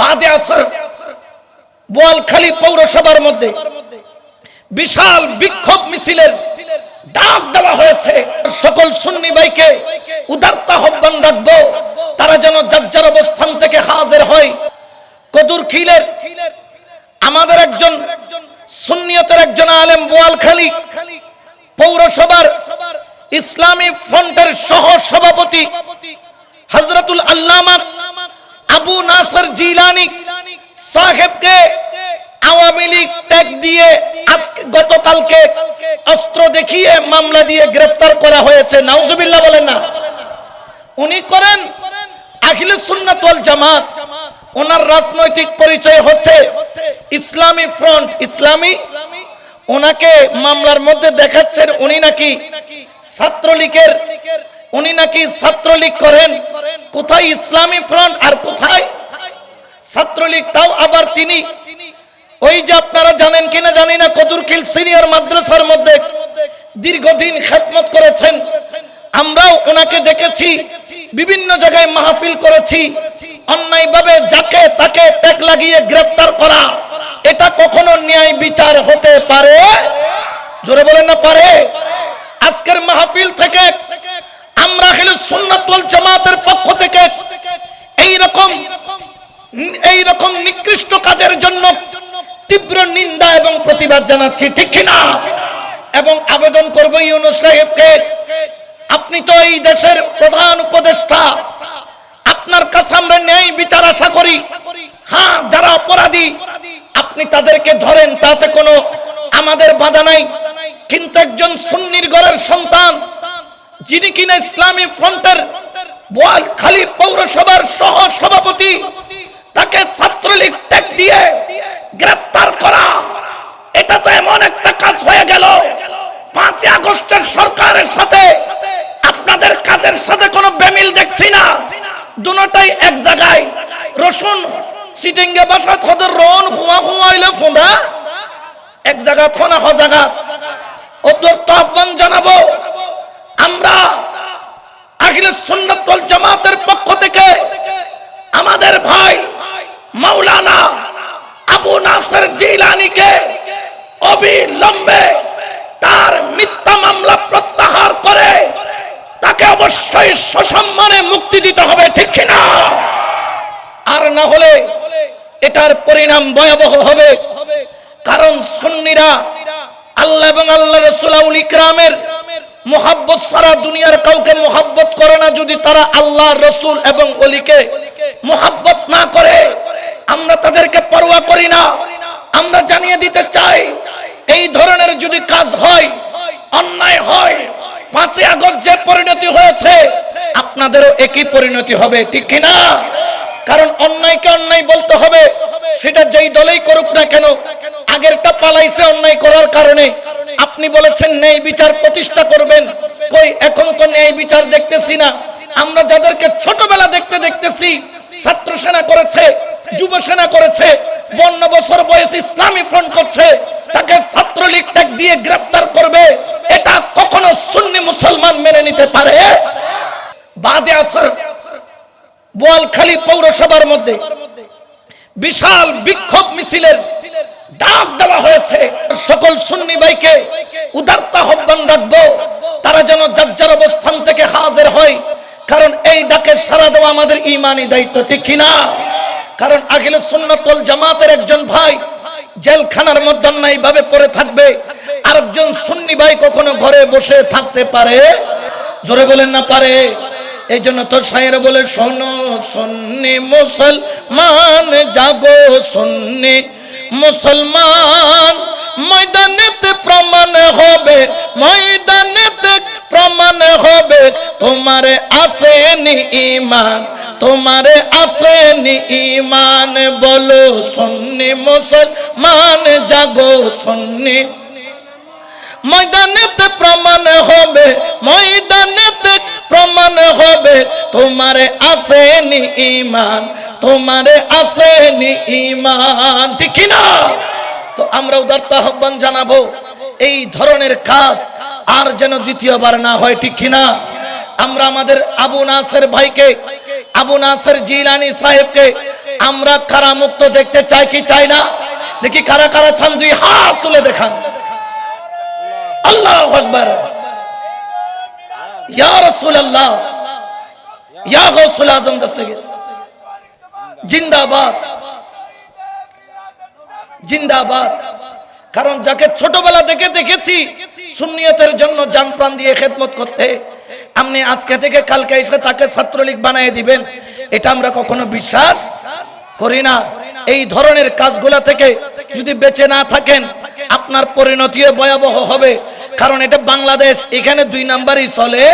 বাদে আসর, বোয়ালখালী পৌরসভার মধ্যে বিশাল বিক্ষোভ মিছিলের ডাক দেওয়া হয়েছে। সকল সুন্নি ভাইকে উদারতা আহ্বান রাখব, তারা যেন যার অবস্থান থেকে হাজির হয়। কদুর খিলের আমাদের একজন সুন্নিয়তের একজন আলেম বোয়ালখালী পৌরসভার ইসলামী ফ্রন্টের সহ সভাপতি হজরতুল আল্লামা আবু নাসর জিলানি সাহেবকে আওয়ামী লীগ ট্যাগ দিয়ে আজকে গতকালকে অস্ত্র দেখিয়ে মামলা দিয়ে গ্রেফতার করা হয়েছে। নাউজুবিল্লাহ বলেন না। উনি করেন আখিলে সুন্নাত ওয়াল জামাত। ওনার রাজনৈতিক পরিচয় হচ্ছে ইসলামী ফ্রন্ট, ইসলামী। ওনাকে মামলার মধ্যে দেখাচ্ছেন উনি নাকি ছাত্রলীগের উনি নাকি ছাত্রলীগ করেন। কোথায় ইসলামী ফ্রন্ট আর কোথায় ছাত্রলীগ, তাও আবার তিনি। ওই যে আপনারা জানেন কিনা জানি না কদুরকিল সিনিয়র মাদ্রাসার মধ্যে দীর্ঘদিন খেদমত করেছেন। আমরাও ওনাকে দেখেছি, বিভিন্ন জায়গায় মাহফিল করেছি। অন্যায়ভাবে যাকে তাকে ট্যাগ লাগিয়ে গ্রেফতার করা, এটা কখনো ন্যায় বিচার হতে পারে? জোরে বলেন না, পারে। আজকের মাহফিল থেকে জামাতের পক্ষ থেকে এই রকম এই রকম নিকৃষ্ট কাজের জন্য তীব্র নিন্দা এবং প্রতিবাদ জানাচ্ছি, ঠিক কিনা? এবং আবেদন করব ইউনুস সাহেবকে, আপনি তো এই দেশের প্রধান উপদেষ্টা, আপনার কাছে আমরা ন্যায় বিচার আশা করি। হ্যাঁ যারা অপরাধী, আপনি তাদেরকে ধরেন, তাতে কোনো আমাদের বাধা নাই। কিন্তু একজন সুন্নির ঘরের সন্তান যিনি কিনা ইসলামী ফ্রন্টের বোয়ালখালী পৌরসভার সহ সভাপতি তাকে ছাত্রলীগ ট্যাগ দিয়ে গ্রেফতার করা। এটা তো এমন একটা কাজ হয়ে গেল। পাঁচই আগস্টের সরকারের সাথে আপনাদের কাজের সাথে কোনো বেমিল দেখছি না। দুটাই এক জায়গায়। রসুন সিটিংগে বাসা থদের রন হুয়া হুয়া হইলে ফোঁদা। এক জায়গা, থনা হ জায়গা। ওদের তো আহ্বান জানাব। আমরা আখিলে সুন্নাতুল জামাতের পক্ষ থেকে আমাদের ভাই মাওলানা আবু নাসর জিলানিকে অবিলম্বে তার মিথ্যা মামলা প্রত্যাহার করে তাকে অবশ্যই সসম্মানে মুক্তি দিতে হবে, ঠিক কিনা? আর না হলে এটার পরিণাম ভয়াবহ হবে। কারণ সুন্নিরা আল্লাহ এবং আল্লাহ রসুলাউল ইকরামের মোহাব্বত সারা দুনিয়ার কাউকে মোহাব্বত করে না যদি তারা আল্লাহ, রসুল এবং অলিকে মোহাব্বত না করে। আমরা তাদেরকে পরোয়া করি না। আমরা জানিয়ে দিতে চাই, এই ধরনের যদি কাজ হয়, অন্যায় হয়, পাঁচই আগস্ট যে পরিণতি হয়েছে, আপনাদেরও একই পরিণতি হবে, ঠিক কিনা? কারণ অন্যায়কে অন্যায় বলতে হবে, সেটা যেই দলেই করুক না কেন, আগেরটা পালাইছে অন্যায় করার কারণে। আপনি বলেছেন ন্যায় বিচার প্রতিষ্ঠা করবেন। কই, এখন তো ন্যায় বিচার দেখতেছি না। আমরা যাদেরকে ছোটবেলা দেখতে দেখতেছি, ছাত্র সেনা করেছে, যুব সেনা করেছে, বন্য বছর বয়স ইসলামী ফ্রন্ট করছে, তাকে ছাত্রলীগ ট্যাগ দিয়ে গ্রেফতার করবে, এটা কখনো সুন্নি মুসলমান মেনে নিতে পারে? বাদে আসর, বোয়ালখালী পৌরসভার মধ্যে বিশাল বিক্ষোভ মিছিলের ডাক দেওয়া হয়েছে। সকল সুন্নি ভাইকে উদারতা আহ্বান রাখব। তারা যেন যার যার অবস্থান থেকে হাজির হয়। কারণ এই ডাকে সারা দেওয়া আমাদের ইমানি দায়িত্ব, ঠিক কিনা কারণ আগিলে সুন্নতল জামাতের একজন ভাই জেলখানার মধ্যে অন্যায় ভাবে পড়ে থাকবে। আরেকজন সুন্নি ভাই কখনো ঘরে বসে থাকতে পারে? জোরে বলেন না পারে। এই জন্য তোর সাহের বলে, শোনো সন্নি মুসলমান, জাগো সন্নি মুসলমান, ময়দানেতে প্রমাণ হবে, ময়দানেতে প্রমাণ হবে, তোমারে আসেনি ইমান তোমারে আসেনি ইমান বলো সন্নি মুসলমান, জাগো সন্নি। ময়দানেতে প্রমাণ হবে, ময়দানেতে প্রমাণ হবে, তোমারে আসেনি ইমান তোমারে আসেনি ইমান ঠিক না তো আমরা উদারতা আহ্বান জানাব, এই ধরনের কাজ আর যেন দ্বিতীয়বার না হয়, ঠিক কিনা? আমরা আমাদের আবু নাসের ভাইকে, আবু নাসের জিলানি সাহেবকে আমরা কারা মুক্ত দেখতে চাই কি চাই না? দেখি কারা কারা চান, দুই হাত তুলে দেখান। আল্লাহ আকবার। ইয়া রাসূলুল্লাহ। ইয়া গৌসুল আজম দস্তগীর। জিন্দাবাদ। জিন্দাবাদ। কারণ যাকে ছোটবেলা থেকে দেখেছি, সুন্নিয়তের জন্য জান প্রাণ দিয়ে খেদমত করতে, আপনি আজকে থেকে কালকে এসে তাকে ছাত্রলীগ বানিয়ে দিবেন, এটা আমরা কখনো বিশ্বাস করি না। এই ধরনের কাজগুলা থেকে যদি বেঁচে না থাকেন, আপনার পরিণতিও ভয়াবহ হবে। কারণ এটা বাংলাদেশ, এখানে দুই নাম্বারই চলে।